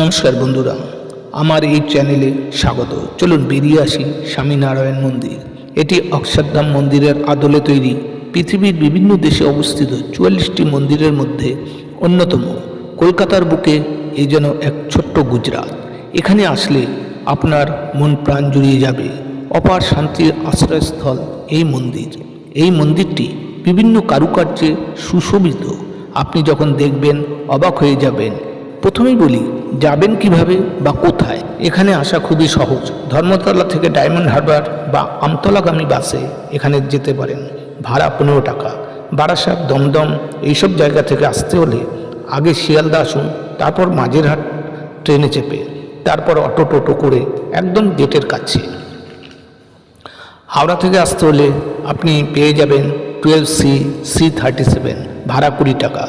নমস্কার বন্ধুরা, আমার এই চ্যানেলে স্বাগত। চলুন বেরিয়ে আসি স্বামীনারায়ণ মন্দির। এটি অক্ষরধাম মন্দিরের আদলে তৈরি পৃথিবীর বিভিন্ন দেশে অবস্থিত চুয়াল্লিশটি মন্দিরের মধ্যে অন্যতম। কলকাতার বুকে এই যেন এক ছোট্ট গুজরাট। এখানে আসলে আপনার মন প্রাণ জুড়িয়ে যাবে। অপার শান্তির আশ্রয়স্থল এই মন্দির। এই মন্দিরটি বিভিন্ন কারুকার্যে সুশোভিত। আপনি যখন দেখবেন, অবাক হয়ে যাবেন। প্রথমেই বলি যাবেন কীভাবে বা কোথায়? এখানে আসা খুবই সহজ। ধর্মতলা থেকে ডায়মন্ড হারবার বা আমতলাগামী বাসে এখানে যেতে পারেন। ভাড়া পনেরো টাকা। বারাসাত, দমদম এইসব জায়গা থেকে আসতে হলে আগে শিয়ালদা আসুন, তারপর মাঝেরহাট ট্রেনে চেপে, তারপর অটো টোটো করে একদম গেটের কাছে। হাওড়া থেকে আসতে হলে আপনি পেয়ে যাবেন twelve C C thirty seven ভাড়া কুড়ি টাকা।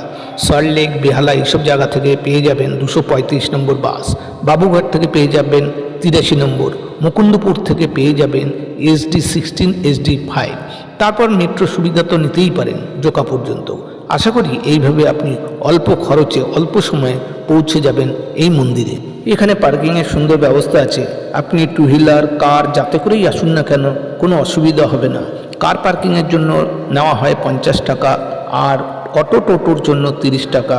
সল্টলেক বেহালা এইসব জায়গা থেকে পেয়ে যাবেন দুশো পঁয়ত্রিশ নম্বর বাস। বাবুঘাট থেকে পেয়ে যাবেন তিরাশি নম্বর। মুকুন্দপুর থেকে পেয়ে যাবেন এসডি সিক্সটিন এসডি ফাইভ তারপর মেট্রো সুবিধা তো নিতেই পারেন জোকা পর্যন্ত। আশা করি এইভাবে আপনি অল্প খরচে, অল্প সময়ে পৌঁছে যাবেন এই মন্দিরে। এখানে পার্কিংয়ের সুন্দর ব্যবস্থা আছে। আপনি টু হুইলার কার যাতে করেই আসুন না কেন, কোনো অসুবিধা হবে না। কার পার্কিংয়ের জন্য নেওয়া হয় পঞ্চাশ টাকা, আর অটো টোটোর জন্য তিরিশ টাকা,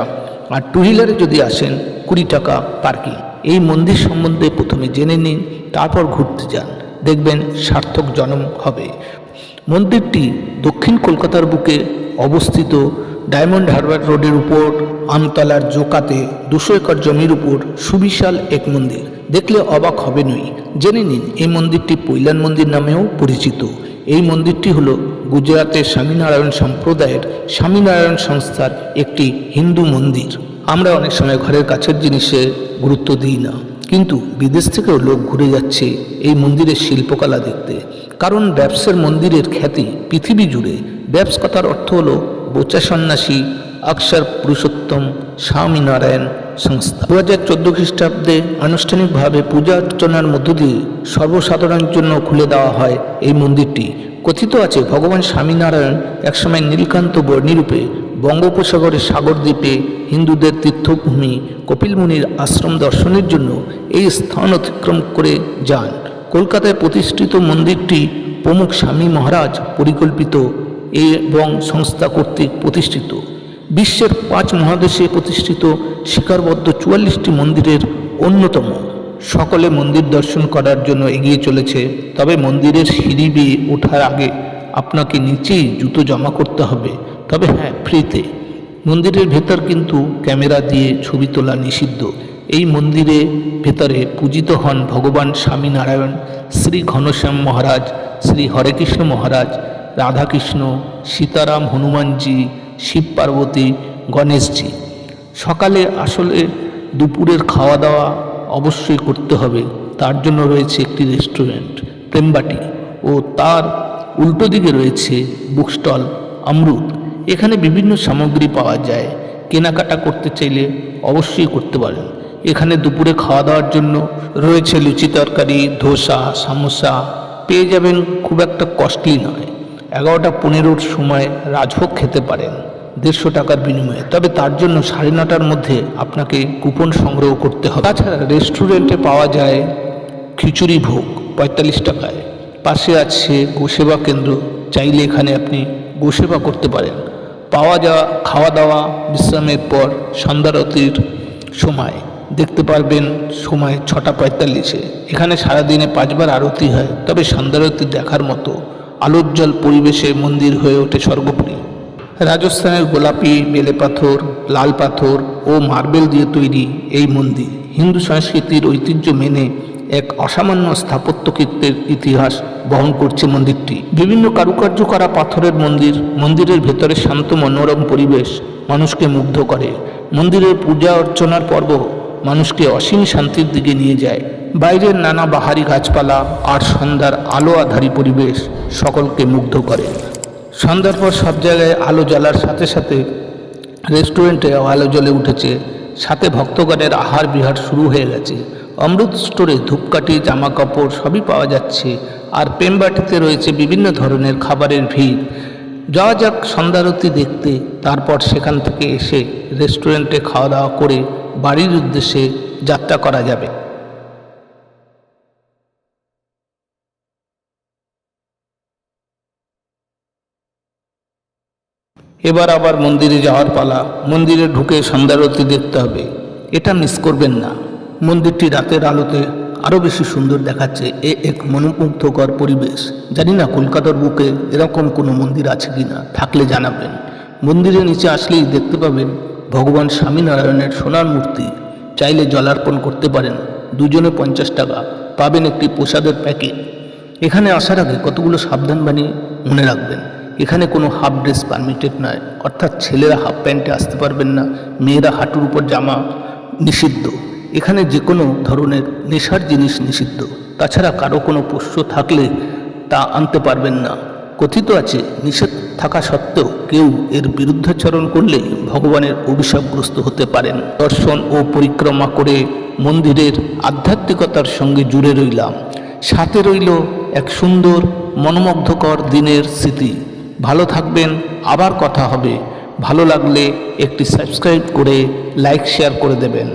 আর টু হুইলারে যদি আসেন কুড়ি টাকা পার্কিং এই মন্দির সম্বন্ধে প্রথমে জেনে নিন, তারপর ঘুরতে যান। দেখবেন সার্থক জন্ম হবে। মন্দিরটি দক্ষিণ কলকাতার বুকে অবস্থিত ডায়মন্ড হারবার রোডের উপর, আমতলার জোকাতে দুশো একর জমির উপর সুবিশাল এক মন্দির। দেখলে অবাক হবে নই জেনে নিন, এই মন্দিরটি পৈলান মন্দির নামেও পরিচিত। এই মন্দিরটি হল গুজরাটের স্বামীনারায়ণ সম্প্রদায়ের স্বামীনারায়ণ সংস্থার একটি হিন্দু মন্দির। আমরা অনেক সময় ঘরের কাছের জিনিসে গুরুত্ব দিই না। কিন্তু বিদেশ থেকেও লোক ঘুরে যাচ্ছে এই মন্দিরের শিল্পকলা দেখতে। কারণ ব্যবসার মন্দিরের খ্যাতি পৃথিবী জুড়ে। ব্যবস কথার অর্থ হলো বোচা সন্ন্যাসী অক্ষর পুরুষোত্তম, স্বামীনারায়ণ সংস্থা। দু হাজার চোদ্দ খ্রিস্টাব্দে আনুষ্ঠানিকভাবে পূজা অর্চনার মধ্য দিয়ে সর্বসাধারণের জন্য খুলে দেওয়া হয় এই মন্দিরটি। কথিত আছে, ভগবান স্বামীনারায়ণ একসময় নীলকান্ত বর্ণিরূপে বঙ্গোপসাগরের সাগরদ্বীপে হিন্দুদের তীর্থভূমি কপিলমুনির আশ্রম দর্শনের জন্য এই স্থান অতিক্রম করে যান। কলকাতায় প্রতিষ্ঠিত মন্দিরটি প্রমুখ স্বামী মহারাজ পরিকল্পিত এবং সংস্থা কর্তৃক প্রতিষ্ঠিত। বিশ্বের পাঁচ মহাদেশে প্রতিষ্ঠিত শিকারবদ্ধ চুয়াল্লিশটি মন্দিরের অন্যতম। সকলে মন্দির দর্শন করার জন্য এগিয়ে চলেছে। তবে মন্দিরের সিঁড়ি ওঠার আগে আপনাকে নিচেই জুতো জমা করতে হবে। তবে হ্যাঁ ফ্রিতে। মন্দিরের ভেতর কিন্তু ক্যামেরা দিয়ে ছবি তোলা নিষিদ্ধ। এই মন্দিরে ভেতরে পূজিত হন ভগবান স্বামীনারায়ণ, শ্রী ঘনশ্যাম মহারাজ, শ্রী হরেকৃষ্ণ মহারাজ, রাধাকৃষ্ণ, সীতারাম হনুমানজি, শিব পার্বতী, গণেশজি। সকালে আসলে দুপুরের খাওয়া দাওয়া অবশ্যই করতে হবে। তার জন্য রয়েছে একটি রেস্টুরেন্ট, প্রেমবাটি ও তার উল্টো দিকে রয়েছে বুক স্টল অমরুদ এখানে বিভিন্ন সামগ্রী পাওয়া যায়। কেনাকাটা করতে চাইলে অবশ্যই করতে পারেন। এখানে দুপুরে খাওয়া দাওয়ার জন্য রয়েছে লুচি তরকারি, ধোসা, সামোসা। পেয়ে যাবেন খুব একটা কস্টলি নয়। এগারোটা পনেরোর সময় রাজভোগ খেতে পারেন। দেড়শো টাকার বিনিময়ে। তবে তার জন্য সাড়ে নটার মধ্যে আপনাকে কুপন সংগ্রহ করতে হবে। তাছাড়া রেস্টুরেন্টে পাওয়া যায় খিচুড়ি ভোগ পঁয়তাল্লিশ টাকায়। পাশে আছে গোসেবা কেন্দ্র। চাইলে এখানে আপনি গোসেবা করতে পারেন। পাওয়া যাওয়া, খাওয়া দাওয়া, বিশ্রামের পর সন্ধ্যারতির সময়। দেখতে পারবেন সময় ছটা পঁয়তাল্লিশে। এখানে সারাদিনে পাঁচবার আরতি হয়। তবে সন্ধ্যারতি দেখার মতো আলোজ্জ্বল পরিবেশে মন্দির হয়ে ওঠে সর্বোপরি। রাজস্থানের গোলাপি, বেলে পাথর, লাল পাথর ও মার্বেল দিয়ে তৈরি এই মন্দির হিন্দু সংস্কৃতির ঐতিহ্য মেনে এক অসামান্য স্থাপত্যকৃত্যের ইতিহাস বহন করছে মন্দিরটি। বিভিন্ন কারুকার্য করা পাথরের মন্দির, মন্দিরের ভেতরে শান্ত মনোরম পরিবেশ মানুষকে মুগ্ধ করে। মন্দিরের পূজা অর্চনার পর্ব মানুষকে অসীম শান্তির দিকে নিয়ে যায়। বাইরের নানা বাহারি গাছপালা আর সন্ধ্যার আলো আধারী পরিবেশ সকলকে মুগ্ধ করে। সন্ধ্যার পর সব জায়গায় আলো জ্বালার সাথে সাথে রেস্টুরেন্টে আলো জ্বলে উঠেছে। সাথে ভক্তগণের আহার বিহার শুরু হয়ে গেছে। অমৃত স্টোরে ধূপকাঠি জামা কাপড় সবই পাওয়া যাচ্ছে। আর পেমবাটিতে রয়েছে বিভিন্ন ধরনের খাবারের ভিড়। যাওয়া যাক সন্ধ্যারতি দেখতে, তারপর সেখান থেকে এসে রেস্টুরেন্টে খাওয়া দাওয়া করে বাড়ির উদ্দেশ্যে যাত্রা করা যাবে। এবার আবার মন্দিরে যাওয়ার পালা, মন্দিরে ঢুকে সন্ধ্যারতি দেখতে হবে। এটা মিস করবেন না। মন্দিরটি রাতের আলোতে আরও বেশি সুন্দর দেখাচ্ছে এ এক মনোমুগ্ধকর পরিবেশ। জানি না কলকাতার বুকে এরকম কোনো মন্দির আছে কি না থাকলে জানাবেন। মন্দিরের নিচে আসলেই দেখতে পাবেন ভগবান স্বামীনারায়ণের সোনার মূর্তি। চাইলে জলার্পণ করতে পারেন, দুজনে পঞ্চাশ টাকা, পাবেন একটি প্রসাদের প্যাকেট। এখানে আসার আগে কতগুলো সাবধানবাণী মনে রাখবেন। এখানে কোনো হাফ ড্রেস পারমিটেড নয়। অর্থাৎ ছেলেরা হাফ প্যান্টে আসতে পারবেন না, মেয়েরা হাঁটুর উপর জামা নিষিদ্ধ। এখানে যে কোনো ধরনের নেশার জিনিস নিষিদ্ধ। তাছাড়া কারও কোনো পোষ্য থাকলে তা আনতে পারবেন না। কথিত আছে, নিষেধ থাকা সত্ত্বেও কেউ এর বিরুদ্ধাচরণ করলে ভগবানের অভিশাপগ্রস্ত হতে পারেন। দর্শন ও পরিক্রমা করে মন্দিরের আধ্যাত্মিকতার সঙ্গে জুড়ে রইলাম। সাথে রইল এক সুন্দর, মনোমুগ্ধকর দিনের স্মৃতি। ভালো থাকবেন আবার কথা হবে। ভালো লাগলে একটি সাবস্ক্রাইব করে লাইক শেয়ার করে দেবেন।